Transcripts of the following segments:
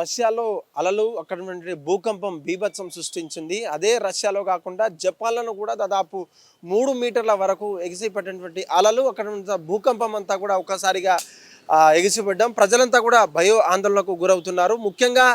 రష్యాలో అలలు అక్కడ భూకంపం బీభత్సం సృష్టించింది. అదే రష్యాలో కాకుండా జపాన్లను కూడా దాదాపు మూడు మీటర్ల వరకు ఎగిసిపెట్టినటువంటి అలలు అక్కడ భూకంపం అంతా కూడా ఒకసారిగా ఎగిసిపడ్డం. ప్రజలంతా కూడా భయో ఆందోళనకు గురవుతున్నారు. ముఖ్యంగా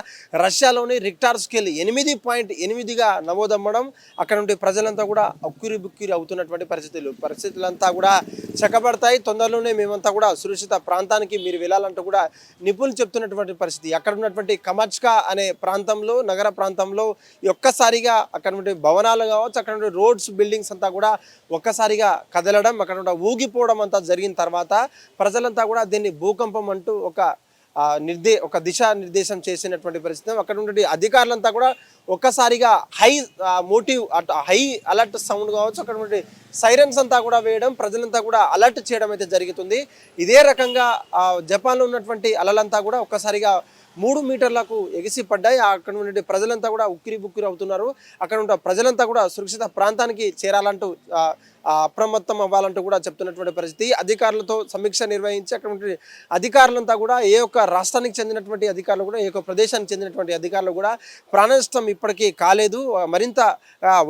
రష్యాలోని రిక్టార్ స్కేల్ ఎనిమిది పాయింట్ ఎనిమిదిగా నమోదమ్మడం అక్కడ నుండి ప్రజలంతా కూడా ఉక్కిరి బుక్కిరి అవుతున్నటువంటి పరిస్థితులు. పరిస్థితులంతా కూడా చక్కబడతాయి. తొందరలోనే మేమంతా కూడా సురక్షిత ప్రాంతానికి మీరు వెళ్ళాలంటూ కూడా నిపుణులు చెప్తున్నటువంటి పరిస్థితి. అక్కడ ఉన్నటువంటి కమర్చ్కా అనే ప్రాంతంలో నగర ప్రాంతంలో ఒక్కసారిగా అక్కడ నుండి భవనాలు కావచ్చు అక్కడ నుండి రోడ్స్ బిల్డింగ్స్ అంతా కూడా ఒక్కసారిగా కదలడం అక్కడ ఊగిపోవడం అంతా జరిగిన తర్వాత ప్రజలంతా కూడా దీన్ని భూకంపం అంటూ ఒక నిర్దే ఒక దిశా నిర్దేశం చేసినటువంటి పరిస్థితి. అక్కడ నుండి అధికారులంతా కూడా ఒక్కసారిగా high motive at high alert sound కావచ్చు అక్కడ నుండి సైరన్స్ అంతా కూడా వేయడం ప్రజలంతా కూడా అలర్ట్ చేయడం అయితే జరుగుతుంది. ఇదే రకంగా జపాన్లో ఉన్నటువంటి అలలంతా కూడా ఒక్కసారిగా మూడు మీటర్లకు ఎగిసి పడ్డాయి అక్కడ నుండి ప్రజలంతా కూడా ఉక్కిరి బుక్కిరి అవుతున్నారు. అక్కడ ఉన్న ప్రజలంతా కూడా సురక్షిత ప్రాంతానికి చేరాలంటూ అప్రమత్తం అవ్వాలంటూ కూడా చెప్తున్నటువంటి పరిస్థితి. అధికారులతో సమీక్ష నిర్వహించి అక్కడ అధికారులంతా కూడా ఏ ఒక్క రాష్ట్రానికి చెందినటువంటి అధికారులు కూడా ఏ ఒక్క ప్రదేశానికి చెందినటువంటి అధికారులు కూడా ప్రాణనష్టం ఇప్పటికీ కాలేదు. మరింత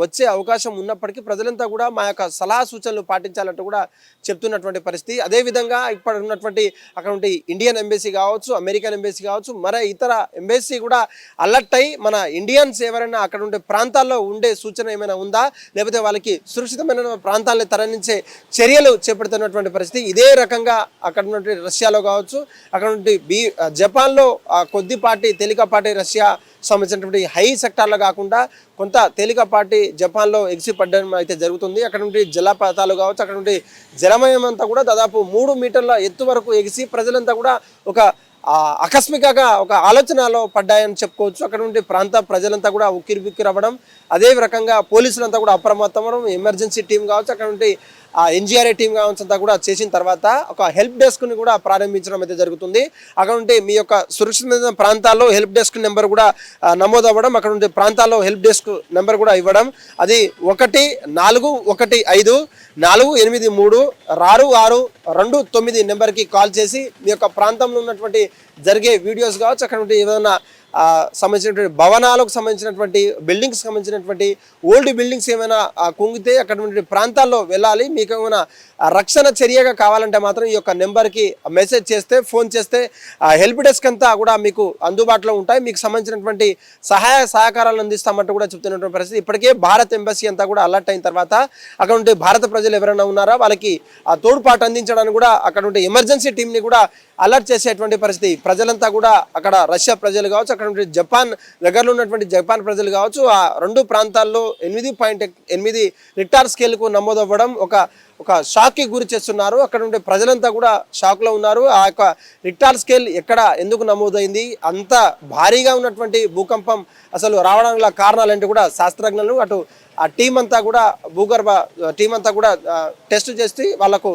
వచ్చే అవకాశం ఉన్నప్పటికీ ప్రజలంతా కూడా మా యొక్క సలహా సూచనలు పాటించాలంటూ కూడా చెప్తున్నటువంటి పరిస్థితి. అదేవిధంగా ఇప్పటి ఉన్నటువంటి అక్కడ ఉండే ఇండియన్ ఎంబసీ కావచ్చు అమెరికన్ ఎంబసీ కావచ్చు మరే ఇతర ఎంబెసీ కూడా అలర్ట్ అయ్యి మన ఇండియన్స్ ఎవరైనా అక్కడ ఉండే ప్రాంతాల్లో ఉండే సూచన ఏమైనా ఉందా? లేకపోతే వాళ్ళకి సురక్షితమైన ప్రాంతాలను తరలించే చర్యలు చేపడుతున్నటువంటి పరిస్థితి ఇదే రకంగా అక్కడ ఉన్నటువంటి రష్యాలో కావచ్చు అక్కడ నుండి బీ జపాన్లో కొద్దిపాటి తేలికపాటి రష్యా సంబంధించినటువంటి హై సెక్టార్లో కాకుండా కొంత తేలికపాటి జపాన్లో ఎగిసి పడ్డం అయితే జరుగుతుంది. అక్కడ నుండి జలపాతాలు కావచ్చు అక్కడ నుండి జలమయం అంతా కూడా దాదాపు మూడు మీటర్ల ఎత్తు వరకు ఎగిసి ప్రజలంతా కూడా ఒక ఆకస్మికగా ఒక ఆలోచనలో పడ్డాయని చెప్పుకోవచ్చు. అక్కడ ఉండే ప్రాంత ప్రజలంతా కూడా ఉక్కిరి బిక్కిరి అవ్వడం అదే రకంగా పోలీసులంతా కూడా అప్రమత్తం అవ్వడం ఎమర్జెన్సీ టీం కావచ్చు అక్కడ నుండి ఆ ఎన్జిఆర్ఏ టీం కావచ్చు అంతా కూడా చేసిన తర్వాత ఒక హెల్ప్ డెస్క్ని కూడా ప్రారంభించడం అయితే జరుగుతుంది. అక్కడ ఉంటే మీ యొక్క సురక్షితమైన ప్రాంతాల్లో హెల్ప్ డెస్క్ నెంబర్ కూడా నమోదు అవ్వడం అక్కడ ఉండే ప్రాంతాల్లో హెల్ప్ డెస్క్ నెంబర్ కూడా ఇవ్వడం. అది ఒకటి నాలుగు ఒకటి ఐదు నాలుగు ఎనిమిది మూడు ఆరు ఆరు రెండు తొమ్మిది నెంబర్కి కాల్ చేసి మీ యొక్క ప్రాంతంలో ఉన్నటువంటి జరిగే వీడియోస్ కావచ్చు అక్కడ ఏమైనా ఏదైనా సంబంధించినటువంటి భవనాలకు సంబంధించినటువంటి బిల్డింగ్స్ సంబంధించినటువంటి ఓల్డ్ బిల్డింగ్స్ ఏమైనా కుంగితే అక్కడ ప్రాంతాల్లో వెళ్ళాలి. మీకు ఏమైనా రక్షణ చర్యగా కావాలంటే మాత్రం ఈ యొక్క నెంబర్కి మెసేజ్ చేస్తే ఫోన్ చేస్తే ఆ హెల్ప్ డెస్క్ అంతా కూడా మీకు అందుబాటులో ఉంటాయి. మీకు సంబంధించినటువంటి సహాయ సహకారాలు అందిస్తామంటూ కూడా చెప్తున్నటువంటి పరిస్థితి. ఇప్పటికే భారత్ ఎంబసీ అంతా కూడా అలర్ట్ అయిన తర్వాత అక్కడ ఉంటే భారత ప్రజలు ఎవరైనా ఉన్నారా? వాళ్ళకి ఆ తోడ్పాటు అందించడానికి కూడా అక్కడ ఉంటే ఎమర్జెన్సీ టీంని కూడా అలర్ట్ చేసేటువంటి పరిస్థితి. ప్రజలంతా కూడా అక్కడ రష్యా ప్రజలు కావచ్చు అక్కడ జపాన్ దగ్గరలో ఉన్నటువంటి జపాన్ ప్రజలు కావచ్చు ఆ రెండు ప్రాంతాల్లో ఎనిమిది పాయింట్ ఎనిమిది రిక్టార్ స్కేల్కు నమోదవ్వడం ఒక ఒక షాక్కి గురి చేస్తున్నారు. అక్కడ ఉండే ప్రజలంతా కూడా షాక్లో ఉన్నారు. ఆ యొక్క రిక్టార్ స్కేల్ ఎక్కడ ఎందుకు నమోదైంది? అంత భారీగా ఉన్నటువంటి భూకంపం అసలు రావడానికి కారణాలంటే కూడా శాస్త్రజ్ఞులు అటు ఆ టీం అంతా కూడా భూగర్భ టీం అంతా కూడా టెస్ట్ చేసి వాళ్ళకు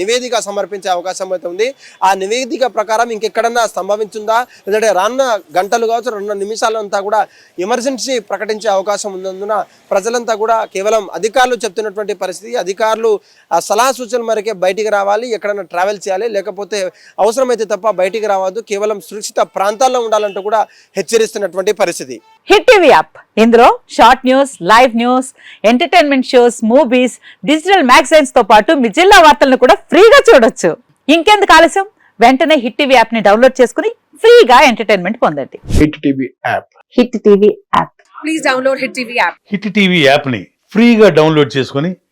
నివేదిక సమర్పించే అవకాశం అయితే ఉంది. ఆ నివేదిక ప్రకారం ఇంకెక్కడన్నా సంభవించిందా? లేదంటే రానున్న గంటలు కావచ్చు రెండు నిమిషాలంతా కూడా ఎమర్జెన్సీ ప్రకటించే అవకాశం ఉన్నందున ప్రజలంతా కూడా కేవలం అధికారులు చెప్తున్నటువంటి పరిస్థితి అధికారులు ఆ సలహా సూచనల మేరకే బయటికి రావాలి ఎక్కడైనా ట్రావెల్ చేయాలి లేకపోతే అవసరమైతే తప్ప బయటికి రావద్దు కేవలం సురక్షిత ప్రాంతాల్లో ఉండాలంటూ కూడా హెచ్చరిస్తున్నటువంటి పరిస్థితి. Hit TV app. ఇందులో short news live news entertainment shows movies digital మ్యాగజైన్స్తో పాటు మీ జిల్లా వార్తలను కూడా ఫ్రీగా చూడొచ్చు. ఇంకెందుకు ఆలస్యం? వెంటనే హిట్ టీవీ యాప్ని డౌన్లోడ్ చేసుకుని ఫ్రీగా ఎంటర్టైన్మెంట్ పొందండి. Hit TV app. Hit TV app. Please download Hit TV app. Hit TV యాప్ని ఫ్రీగా డౌన్లోడ్ చేసుకొని